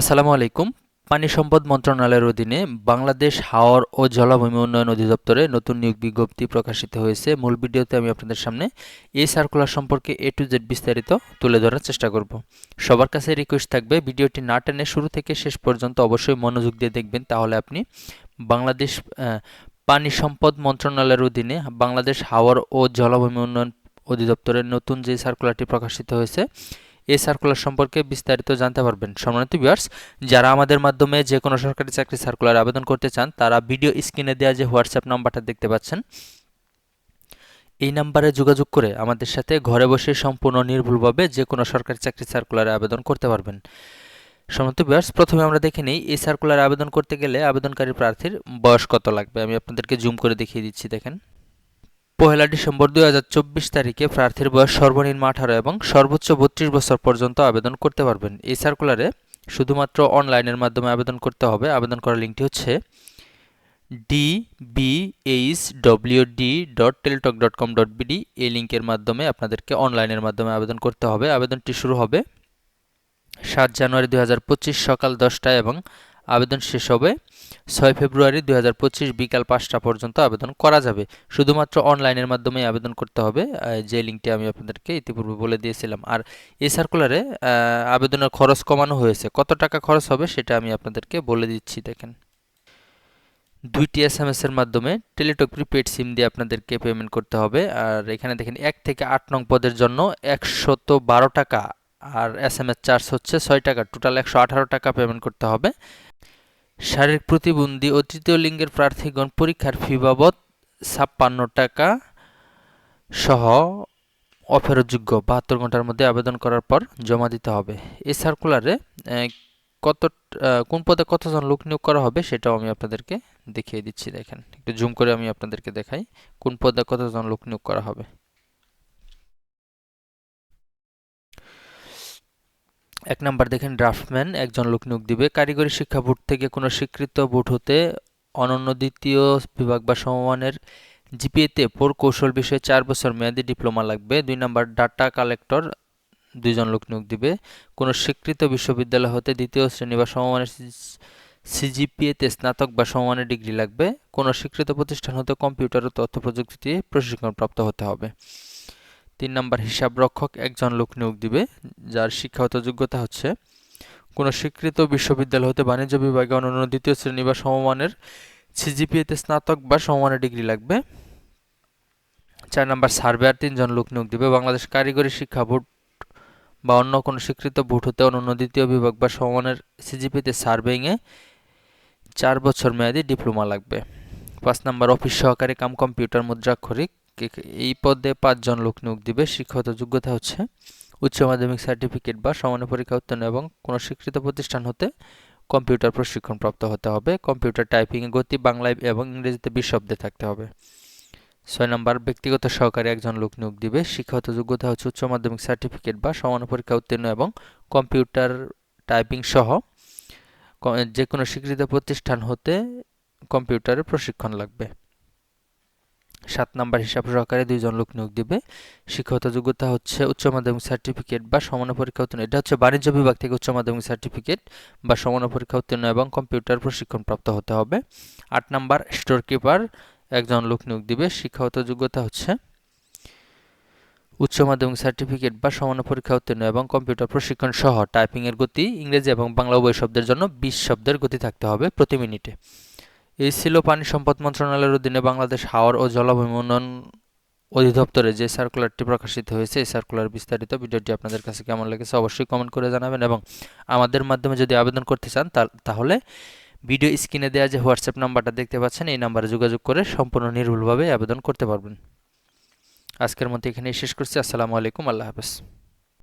আসসালামু আলাইকুম। পানি সম্পদ মন্ত্রণালয়ের অধীনে বাংলাদেশ হাওর ও জলভূমি উন্নয়ন অধিদপ্তরে নতুন নিয়োগ বিজ্ঞপ্তি প্রকাশিত হয়েছে। মূল ভিডিওতে আমি আপনাদের সামনে এই সার্কুলার সম্পর্কে এ টু জেড বিস্তারিত তুলে ধরার চেষ্টা করব। সবার কাছে রিকোয়েস্ট থাকবে, ভিডিওটি না টেনে শুরু থেকে শেষ পর্যন্ত অবশ্যই মনোযোগ দিয়ে দেখবেন, তাহলে আপনি বাংলাদেশ পানি সম্পদ মন্ত্রণালয়ের অধীনে বাংলাদেশ হাওর ও জলভূমি উন্নয়ন অধিদপ্তরের নতুন যে সার্কুলারটি প্রকাশিত হয়েছে এই সার্কুলার সম্পর্কে বিস্তারিত জানতে পারবেন। সম্মানিত ভিউয়ার্স যারা আমাদের মাধ্যমে যে কোনো সরকারি চাকরি সার্কুলার আবেদন করতে চান, তারা ভিডিও স্ক্রিনে দেওয়া যে হোয়াটসঅ্যাপ নাম্বারটা দেখতে পাচ্ছেন, এই নাম্বারে যোগাযোগ করে আমাদের সাথে ঘরে বসে সম্পূর্ণ নির্ভুলভাবে যে কোনো সরকারি চাকরি সার্কুলারে আবেদন করতে পারবেন। সম্মানিত ভিউয়ার্স প্রথমে আমরা দেখে নিই, এই সার্কুলার আবেদন করতে গেলে আবেদনকারী প্রার্থীর বয়স কত লাগবে? আমি আপনাদেরকে জুম করে দেখিয়ে দিচ্ছি, দেখেন। পহেলা ডিসেম্বর দুই হাজার চব্বিশ তারিখে প্রার্থীর বয়স সর্বনিম্ন আঠারো এবং সর্বোচ্চ বত্রিশ বছর পর্যন্ত আবেদন করতে পারবেন। এই সার্কুলারে শুধুমাত্র অনলাইনের মাধ্যমে আবেদন করতে হবে। আবেদন করার লিঙ্কটি হচ্ছে D B H W D dot Teletalk dot com dot BD এই লিঙ্কের মাধ্যমে আপনাদেরকে অনলাইনের মাধ্যমে আবেদন করতে হবে। আবেদনটি শুরু হবে সাত জানুয়ারি দুই হাজার পঁচিশ সকাল দশটায় এবং আবেদন শেষ হবে। ছয় ফেব্রুয়ারি দুই হাজার পঁচিশ বিকাল পাঁচটা পর্যন্ত আবেদন করা যাবে। শুধুমাত্র অনলাইনের মাধ্যমেই আবেদন করতে হবে। যে লিঙ্কটি আমি আপনাদেরকে ইতিপূর্বে বলে দিয়েছিলাম। আর এই সার্কুলারে আবেদনের খরচ কমানো হয়েছে। কত টাকা খরচ হবে সেটা আমি আপনাদেরকে বলে দিচ্ছি, দেখেন। দুইটি এস এম এর মাধ্যমে টেলিটক প্রিপেড সিম দিয়ে আপনাদেরকে পেমেন্ট করতে হবে। আর এখানে দেখেন, এক থেকে আট নং পদের জন্য একশত বারো টাকা। আর এস এম এস চার্জ হচ্ছে ছয় টাকা। টোটাল একশো আঠারো টাকা পেমেন্ট করতে হবে। শারীরিক প্রতিবন্ধী ও তৃতীয় লিঙ্গের প্রার্থীগণ পরীক্ষার ফি বাবদ ছাপ্পান্ন টাকা সহ অফেরতযোগ্য বাহাত্তর ঘণ্টার মধ্যে আবেদন করার পর জমা দিতে হবে। এই সার্কুলারে কত কোন পদে কতজন লোক নিয়োগ করা হবে সেটাও আমি আপনাদেরকে দেখিয়ে দিচ্ছি। দেখেন, একটু জুম করে আমি আপনাদেরকে দেখাই কোন পদে কতজন লোক নিয়োগ করা হবে। এক নাম্বার দেখেন, ড্রাফটম্যান, একজন লোক নিয়োগ দিবে। কারিগরি শিক্ষা বোর্ড থেকে কোনো স্বীকৃত বোর্ড হতে অনন্য দ্বিতীয় বিভাগ বা সমমানের জিপিএতে প্রকৌশল বিষয়ে চার বছর মেয়াদি ডিপ্লোমা লাগবে। দুই নাম্বার, ডাটা কালেক্টর, দুইজন লোক নিয়োগ দিবে। কোনো স্বীকৃত বিশ্ববিদ্যালয় হতে দ্বিতীয় শ্রেণি বা সমমানের সিজিপিএতে স্নাতক বা সমমানের ডিগ্রি লাগবে। কোনো স্বীকৃত প্রতিষ্ঠান হতে কম্পিউটার ও তথ্য প্রযুক্তিতে প্রশিক্ষণপ্রাপ্ত হতে হবে। তিন নম্বর হিসাব রক্ষক একজন লোক নিয়োগ দিবে, যার শিক্ষাগত যোগ্যতা হচ্ছে কোনো স্বীকৃত বিশ্ববিদ্যালয় হতে বাণিজ্য বিভাগে অনন্য দ্বিতীয় শ্রেণি বা সমমানের সিজিপিএতে স্নাতক বা সমমানের ডিগ্রি লাগবে। চার নম্বর সার্ভেয়ার তিনজন লোক নিয়োগ দিবে, বাংলাদেশ কারিগরি শিক্ষা বোর্ড বা অন্য কোনো স্বীকৃত বোর্ড হতে অনন্য দ্বিতীয় বিভাগ বা সমমানের সিজিপিতে সার্ভেইংয়ে চার বছর মেয়াদি ডিপ্লোমা লাগবে। পাঁচ নম্বর অফিস সহকারী কাম কম্পিউটার মুদ্রাক্ষরিক এই পদে পাঁচজন লোক নিয়োগ দিবে। শিক্ষাগত যোগ্যতা হচ্ছে উচ্চ মাধ্যমিক সার্টিফিকেট বা সমান পরীক্ষা উত্তীর্ণ এবং কোনো স্বীকৃত প্রতিষ্ঠান হতে কম্পিউটার প্রশিক্ষণ প্রাপ্ত হতে হবে। কম্পিউটার টাইপিংয়ে গতি বাংলায় এবং ইংরেজিতে শব্দে থাকতে হবে। ছয় নম্বর, ব্যক্তিগত সহকারী একজন লোক নিয়োগ দিবে। শিক্ষাগত যোগ্যতা হচ্ছে উচ্চ মাধ্যমিক সার্টিফিকেট বা সমান পরীক্ষা উত্তীর্ণ এবং কম্পিউটার টাইপিং সহ যে কোনো স্বীকৃত প্রতিষ্ঠান হতে কম্পিউটারের প্রশিক্ষণ লাগবে। সাত নাম্বার হিসাব সহকারে দুইজন লোক নিয়োগ দিবে। শিক্ষাগত যোগ্যতা হচ্ছে উচ্চ মাধ্যমিক সার্টিফিকেট বা সমান পরীক্ষা উত্তীর্ণ। এটা হচ্ছে বাণিজ্য বিভাগ থেকে উচ্চ মাধ্যমিক সার্টিফিকেট বা সমান পরীক্ষা উত্তীর্ণ এবং কম্পিউটার প্রশিক্ষণ প্রাপ্ত হতে হবে। আট নাম্বার স্টোর কিপার একজন লোক নিয়োগ দিবে। শিক্ষাগত যোগ্যতা হচ্ছে উচ্চ মাধ্যমিক সার্টিফিকেট বা সমান পরীক্ষা উত্তীর্ণ এবং কম্পিউটার প্রশিক্ষণ সহ টাইপিংয়ের গতি, ইংরেজি এবং বাংলা উভয় শব্দের জন্য বিশ শব্দের গতি থাকতে হবে প্রতি মিনিটে। এই ছিল পানি সম্পদ মন্ত্রণালয়ের অধীনে বাংলাদেশ হাওর ও জলভূমি উন্নয়ন অধিদপ্তরে যে সার্কুলারটি প্রকাশিত হয়েছে, এই সার্কুলার বিস্তারিত ভিডিওটি আপনাদের কাছে কেমন লেগেছে অবশ্যই কমেন্ট করে জানাবেন এবং আমাদের মাধ্যমে যদি আবেদন করতে চান তাহলে ভিডিও স্ক্রিনে দেওয়া যে হোয়াটসঅ্যাপ নাম্বারটা দেখতে পাচ্ছেন, এই নাম্বারে যোগাযোগ করে সম্পূর্ণ নির্ভুলভাবে আবেদন করতে পারবেন। আজকের মতো এখানেই শেষ করছি। আসসালামু আলাইকুম। আল্লাহ হাফেজ।